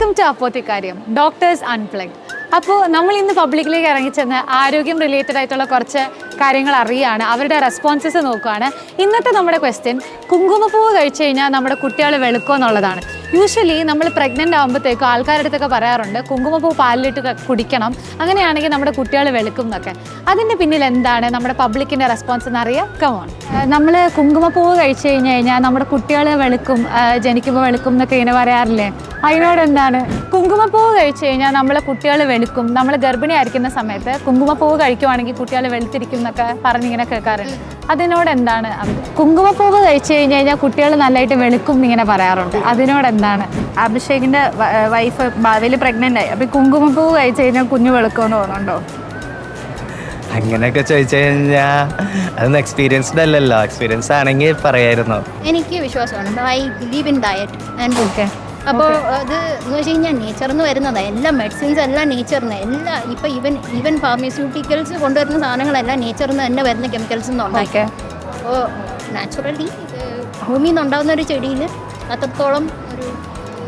Welcome to അപ്പോത്തിക്കാര്യം doctors unplug അപ്പോൾ നമ്മൾ ഇന്ന് പബ്ലിക്കിലേക്ക് ഇറങ്ങിച്ചെന്ന് ആരോഗ്യം റിലേറ്റഡ് ആയിട്ടുള്ള കുറച്ച് കാര്യങ്ങൾ അറിയുകയാണ് അവരുടെ റെസ്പോൺസസ് നോക്കുകയാണ് ഇന്നത്തെ നമ്മുടെ ക്വസ്റ്റ്യൻ കുങ്കുമപ്പൂവ് കഴിച്ചു കഴിഞ്ഞാൽ നമ്മുടെ കുട്ടികൾ വെളുക്കുക എന്നുള്ളതാണ്. യൂഷ്വലി നമ്മൾ പ്രഗ്നന്റ് ആകുമ്പോഴത്തേക്കും ആൾക്കാരുടെ അടുത്തൊക്കെ പറയാറുണ്ട് കുങ്കുമപ്പൂ പാലിലിട്ട് കുടിക്കണം. അങ്ങനെയാണെങ്കിൽ നമ്മുടെ കുട്ടികൾ വെളുക്കും എന്നൊക്കെ. അതിന്റെ പിന്നിൽ എന്താണ് നമ്മുടെ പബ്ലിക്കിന്റെ റെസ്പോൺസ് എന്നറിയാം? കമോൺ നമ്മൾ കുങ്കുമപ്പൂവ് കഴിച്ചു കഴിഞ്ഞു കഴിഞ്ഞാൽ നമ്മുടെ കുട്ടികൾ വെളുക്കും ജനിക്കുമ്പോൾ വെളുക്കും എന്നൊക്കെ ഇങ്ങനെ പറയാറില്ലേ? അതിനോട് എന്താണ്? കുങ്കുമപ്പൂവ് കഴിച്ചു കഴിഞ്ഞാൽ നമ്മളെ കുട്ടികൾ വെളുക്കും. നമ്മൾ ഗർഭിണി ആയിരിക്കുന്ന സമയത്ത് കുങ്കുമപ്പൂവ് കഴിക്കുവാണെങ്കിൽ കുട്ടികൾ വെളുത്തിരിക്കും എന്നൊക്കെ പറഞ്ഞിങ്ങനെ കേൾക്കാറുണ്ട്. അതിനോട് എന്താണ്? കുങ്കുമപ്പൂവ് കഴിച്ചു കഴിഞ്ഞു കഴിഞ്ഞാൽ കുട്ടികൾ നല്ലതായിട്ട് വെളുക്കും എന്നിങ്ങനെ പറയാറുണ്ട്. അതിനോട് എന്താണ്? അഭിഷേകിന്റെ വൈഫ് ഭാവിയിൽ പ്രഗ്നന്റ് ആയി. അപ്പൊ ഈ കുങ്കുമപ്പൂവ് കഴിച്ചു കഴിഞ്ഞാൽ കുഞ്ഞു വെളുക്കുമെന്ന് തോന്നുന്നുണ്ടോ? അങ്ങനെയൊക്കെ ചോദിച്ചു കഴിഞ്ഞാ അതൊന്നും എക്സ്പീരിയൻസ്ഡ് അല്ലല്ലോ എക്സ്പീരിയൻസ് ആണെങ്കിൽ പറയായിരുന്നു. എനിക്ക് വിശ്വാസമാണ്. I believe in diet and okay അപ്പോൾ അത് എന്ന് വെച്ച് കഴിഞ്ഞാൽ നേച്ചർന്ന് വരുന്നതാണ് എല്ലാ മെഡിസിൻസ് എല്ലാം നേച്ചറിന് എല്ലാ ഇപ്പം ഈവൻ ഈവൻ ഫാർമസ്യൂട്ടിക്കൽസ് കൊണ്ടുവരുന്ന സാധനങ്ങളെല്ലാം നേച്ചറിന്ന് നിന്ന് തന്നെ വരുന്ന കെമിക്കൽസ് ഉണ്ടാക്കി. അപ്പോൾ നാച്ചുറലി ഭൂമിയിൽ നിന്നുണ്ടാകുന്ന ഒരു ചെടിയിൽ അത്രത്തോളം ഒരു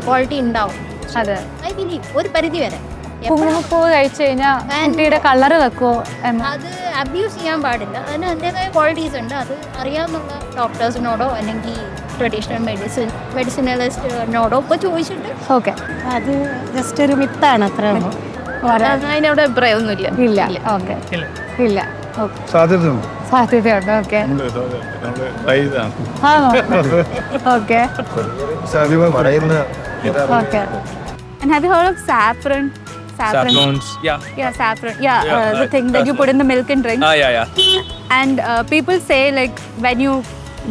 ക്വാളിറ്റി ഉണ്ടാവും. അതെ. ഐ ബിലീവ് ഒരു പരിധി വരെ. എപ്പോഴും? കുങ്കുമപ്പൂവ് കഴിച്ചു കഴിഞ്ഞാൽ കുട്ടിയുടെ കളർ വെക്കുമോ എന്ന്. അത് അബ്യൂസ് ചെയ്യാൻ പാടില്ല. അതിന് അതിന്റെതായ ക്വാളിറ്റീസ് ഉണ്ട്. അത് അറിയാവുന്ന ഡോക്ടേഴ്സിനോടോ അല്ലെങ്കിൽ ട്രഡീഷണൽ മെഡിസിൻ മെഡിസിനലിസ്റ്റിനോടോ ഒക്കെ ചോദിച്ചിട്ട് ഓക്കെ. അത് ജസ്റ്റ് ഒരു മിത്താണ് അത്ര അതിനവിടെ അഭിപ്രായമൊന്നുമില്ല. ഇല്ല. ഓക്കെ. ഇല്ല. ഓക്കെ. സാധ്യതയുണ്ട്? സാധ്യതയുണ്ട്. ഓക്കെ. ആണോ? Okay. Okay. And have you heard of saffron? Saffron. Saffrons, yeah. Yeah, saffron. Yeah, Yeah, uh, the right, thing that you put in the milk and drink. Ah, yeah, yeah. And uh, people say like when you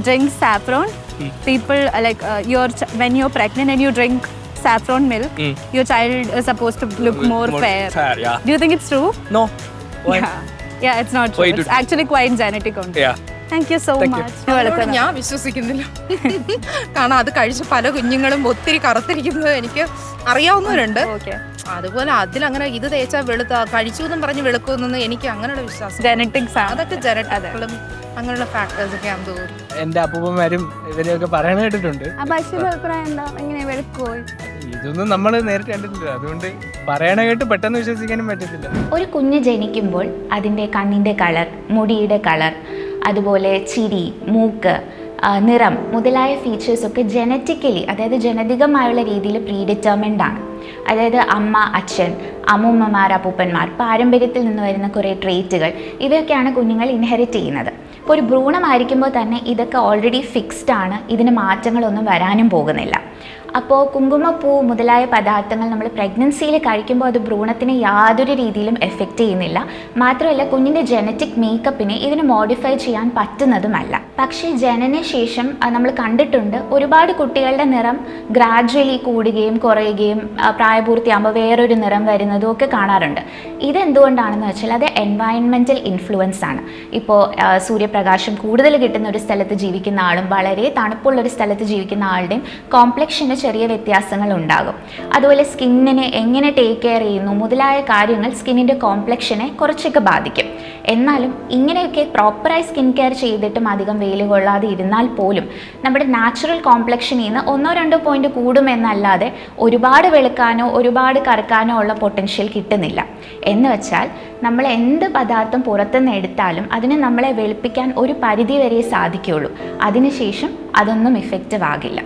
drink saffron, mm. people uh, like uh, you're ch- when you're pregnant and you drink saffron milk, Mm. your child is supposed to look more, fair. Fair, yeah. Do you think it's true? No. Why? Yeah. Yeah, it's not true. Why it's actually quite genetic only. Yeah. Thank you so Thank you. much. അതിനോട് ഞാൻ വിശ്വസിക്കുന്നില്ല കാരണം അത് കഴിച്ച് പല കുഞ്ഞുങ്ങളും ഒത്തിരി കറുത്തിരിക്കുന്നത് എനിക്ക് അറിയാവുന്നവരുണ്ട് Okay. അതുപോലെ അതിലങ്ങനെ ഇത് തേച്ചാൽ വെളുത്ത കഴിച്ചു എന്നും പറഞ്ഞ് വെളുക്കുമെന്ന് എനിക്ക് അങ്ങനെയുള്ള വിശ്വാസം ജനറ്റിക്സ് ആണ്. അതൊക്കെ ജനറ്റിക്കളും അങ്ങനെയുള്ള ഫാക്ടേഴ്സ് ഒക്കെ ആണെന്ന് തോന്നുന്നു. എന്റെ അപ്പൂപ്പന്മാരും ഇവരെയൊക്കെ പറയണ കേട്ടിട്ടുണ്ട്. അപ്പൊ അഭിപ്രായം എന്താ? എങ്ങനെ വെളുക്കോ? ഇതൊന്നും നമ്മൾ നേരിട്ട് കണ്ടിട്ടില്ല. അതുകൊണ്ട് പറയണ കേട്ട് പെട്ടെന്ന് വിശ്വസിക്കാനും പറ്റത്തില്ല. ഒരു കുഞ്ഞ് ജനിക്കുമ്പോൾ അതിന്റെ കണ്ണിന്റെ കളർ മുടിയുടെ കളർ അതുപോലെ ചിരി മൂക്ക് നിറം മുതലായ ഫീച്ചേഴ്സൊക്കെ ജനറ്റിക്കലി അതായത് ജനതികമായുള്ള രീതിയിൽ പ്രീഡിറ്റർമിൻഡ് ആണ്. അതായത് അമ്മ അച്ഛൻ അമ്മൂമ്മമാർ അപ്പൂപ്പന്മാർ പാരമ്പര്യത്തിൽ നിന്ന് വരുന്ന കുറേ ട്രേറ്റുകൾ ഇവയൊക്കെയാണ് കുഞ്ഞുങ്ങൾ ഇൻഹെറിറ്റ് ചെയ്യുന്നത്. ഇപ്പോൾ ഒരു ഭ്രൂണമായിരിക്കുമ്പോൾ തന്നെ ഇതൊക്കെ ഓൾറെഡി ഫിക്സ്ഡ് ആണ് ഇതിന് മാറ്റങ്ങളൊന്നും വരാനും പോകുന്നില്ല. അപ്പോൾ കുങ്കുമപ്പൂ മുതലായ പദാർത്ഥങ്ങൾ നമ്മൾ പ്രഗ്നൻസിയിൽ കഴിക്കുമ്പോൾ അത് ഭ്രൂണത്തിനെ യാതൊരു രീതിയിലും എഫക്റ്റ് ചെയ്യുന്നില്ല. മാത്രമല്ല കുഞ്ഞിന്റെ ജനറ്റിക് മേക്കപ്പിനെ ഇതിന് മോഡിഫൈ ചെയ്യാൻ പറ്റുന്നതുമല്ല. പക്ഷേ ജനനശേഷം നമ്മൾ കണ്ടിട്ടുണ്ട് ഒരുപാട് കുട്ടികളുടെ നിറം ഗ്രാജ്വലി കൂടുകയും കുറയുകയും പ്രായപൂർത്തിയാകുമ്പോൾ വേറൊരു നിറം വരുന്നതും ഒക്കെ കാണാറുണ്ട്. ഇതെന്തുകൊണ്ടാണെന്ന് വെച്ചാൽ അത് എൻവയൺമെന്റൽ ഇൻഫ്ലുവൻസ് ആണ്. ഇപ്പോൾ സൂര്യപ്രകാശം കൂടുതൽ കിട്ടുന്ന ഒരു സ്ഥലത്ത് ജീവിക്കുന്ന ആളും വളരെ തണുപ്പുള്ള ഒരു സ്ഥലത്ത് ജീവിക്കുന്ന ആളുടെയും കോംപ്ലക്ഷന് ചെറിയ വ്യത്യാസങ്ങൾ ഉണ്ടാകും അതുപോലെ സ്കിന്നിനെ എങ്ങനെ ടേക്ക് കെയർ ചെയ്യുന്നു മുതലായ കാര്യങ്ങൾ സ്കിന്നിന്റെ കോംപ്ലക്ഷനെ കുറച്ചൊക്കെ ബാധിക്കും. എന്നാലും ഇങ്ങനെയൊക്കെ പ്രോപ്പറായി സ്കിൻ കെയർ ചെയ്തിട്ടും അധികം വെയിൽ കൊള്ളാതെ ഇരുന്നാൽ പോലും നമ്മുടെ നാച്ചുറൽ കോംപ്ലക്ഷനിൽ നിന്ന് ഒന്നോ രണ്ടോ പോയിന്റ് കൂടുമെന്നല്ലാതെ ഒരുപാട് വെളുക്കാനോ ഒരുപാട് കറുക്കാനോ ഉള്ള പൊട്ടൻഷ്യൽ കിട്ടുന്നില്ല. എന്ന് വെച്ചാൽ നമ്മൾ എന്ത് പദാർത്ഥം പുറത്തുനിന്ന് എടുത്താലും അതിന് നമ്മളെ വെളുപ്പിക്കാൻ ഒരു പരിധി വരെ സാധിക്കുകയുള്ളൂ അതിനുശേഷം അതൊന്നും ഇഫക്റ്റീവ് ആകില്ല.